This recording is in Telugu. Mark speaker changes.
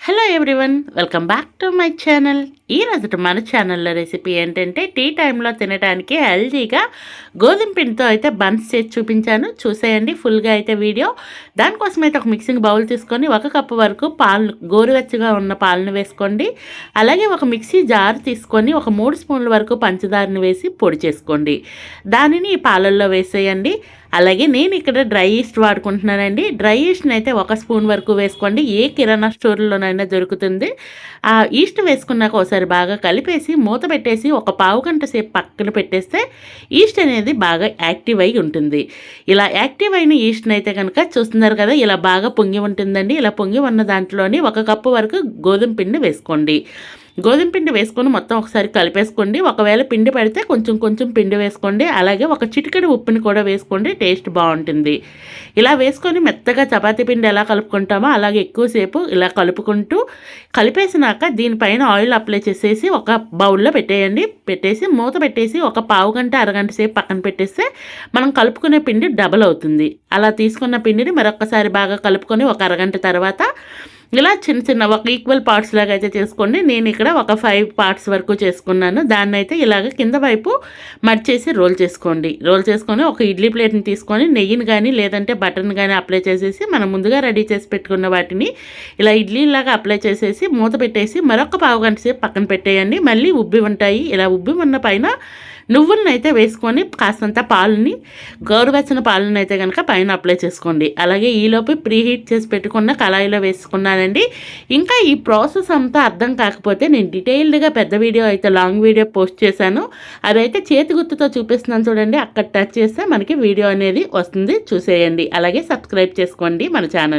Speaker 1: Hello everyone welcome back to my channel ఈ రోజు మన ఛానల్లో రెసిపీ ఏంటంటే టీ టైంలో తినడానికి హెల్దీగా గోధుమ పిండితో అయితే బన్స్ చేసి చూపించాను. చూసేయండి ఫుల్గా అయితే వీడియో దానికోసం అయితే ఒక మిక్సింగ్ బౌల్ తీసుకొని ఒక కప్పు వరకు పాలు గోరువెచ్చగా ఉన్న పాలను వేసుకోండి. అలాగే ఒక మిక్సీ జార్ తీసుకొని ఒక మూడు స్పూన్ల వరకు పంచదారని వేసి పొడి చేసుకోండి. దానిని ఈ పాలల్లో వేసేయండి. అలాగే నేను ఇక్కడ డ్రై ఈస్ట్ వాడుకుంటున్నానండి. డ్రై ఈస్ట్ని అయితే ఒక స్పూన్ వరకు వేసుకోండి. ఏ కిరాణా స్టోర్లోనైనా దొరుకుతుంది. ఆ ఈస్ట్ వేసుకున్నాక ఒకసారి బాగా కలిపేసి మూత పెట్టేసి ఒక పావు గంట సేపు పక్కన పెట్టేస్తే ఈస్ట్ అనేది బాగా యాక్టివ్ అయి ఉంటుంది. ఇలా యాక్టివ్ అయిన ఈస్ట్ని అయితే కనుక చూస్తున్నారు కదా ఇలా బాగా పొంగి ఉంటుందండి. ఇలా పొంగి ఉన్న దాంట్లోని ఒక కప్పు వరకు గోధుమ పిండి వేసుకోండి. గోధుమ పిండి వేసుకొని మొత్తం ఒకసారి కలిపేసుకోండి. ఒకవేళ పిండి పడితే కొంచెం కొంచెం పిండి వేసుకోండి. అలాగే ఒక చిటికెడు ఉప్పుని కూడా వేసుకోండి. టేస్ట్ బాగుంటుంది. ఇలా వేసుకొని మెత్తగా చపాతీ పిండి ఎలా కలుపుకుంటామో అలాగే ఎక్కువసేపు ఇలా కలుపుకుంటూ కలిపేసినాక దీనిపైన ఆయిల్ అప్లై చేసేసి ఒక బౌల్లో పెట్టేయండి. పెట్టేసి మూత పెట్టేసి ఒక పావు గంట అరగంట సేపు పక్కన పెట్టేస్తే మనం కలుపుకునే పిండి డబల్ అవుతుంది. అలా తీసుకున్న పిండిని మరొకసారి బాగా కలుపుకొని ఒక అరగంట తర్వాత ఇలా చిన్న చిన్న ఒక ఈక్వల్ పార్ట్స్ లాగా అయితే చేసుకోండి. నేను ఇక్కడ ఒక ఫైవ్ పార్ట్స్ వరకు చేసుకున్నాను. దాన్ని అయితే ఇలాగ కింద వైపు మర్చేసి రోల్ చేసుకోండి. రోల్ చేసుకొని ఒక ఇడ్లీ ప్లేట్ని తీసుకొని నెయ్యిని కానీ లేదంటే బటర్ని కానీ అప్లై చేసేసి మనం ముందుగా రెడీ చేసి పెట్టుకున్న వాటిని ఇలా ఇడ్లీలాగా అప్లై చేసేసి మూత పెట్టేసి మరొక పావు గంట సేపు పక్కన పెట్టేయండి. మళ్ళీ ఉబ్బి ఉంటాయి. ఇలా ఉబ్బి ఉన్న పైన నువ్వులను అయితే వేసుకొని కాస్తంత పాలని గోరువెచ్చని పాలనైతే అయితే కనుక పైన అప్లై చేసుకోండి. అలాగే ఈలోపు ప్రీ హీట్ చేసి పెట్టుకున్న కళాయిలో వేసుకున్నానండి. ఇంకా ఈ ప్రాసెస్ అంతా అర్థం కాకపోతే నేను డీటెయిల్డ్గా పెద్ద వీడియో అయితే లాంగ్ వీడియో పోస్ట్ చేశాను. అదైతే చేతి గుర్తుతో చూపిస్తున్నాను చూడండి. అక్కడ టచ్ చేస్తే మనకి వీడియో అనేది వస్తుంది. చూసేయండి. అలాగే సబ్స్క్రైబ్ చేసుకోండి మన ఛానల్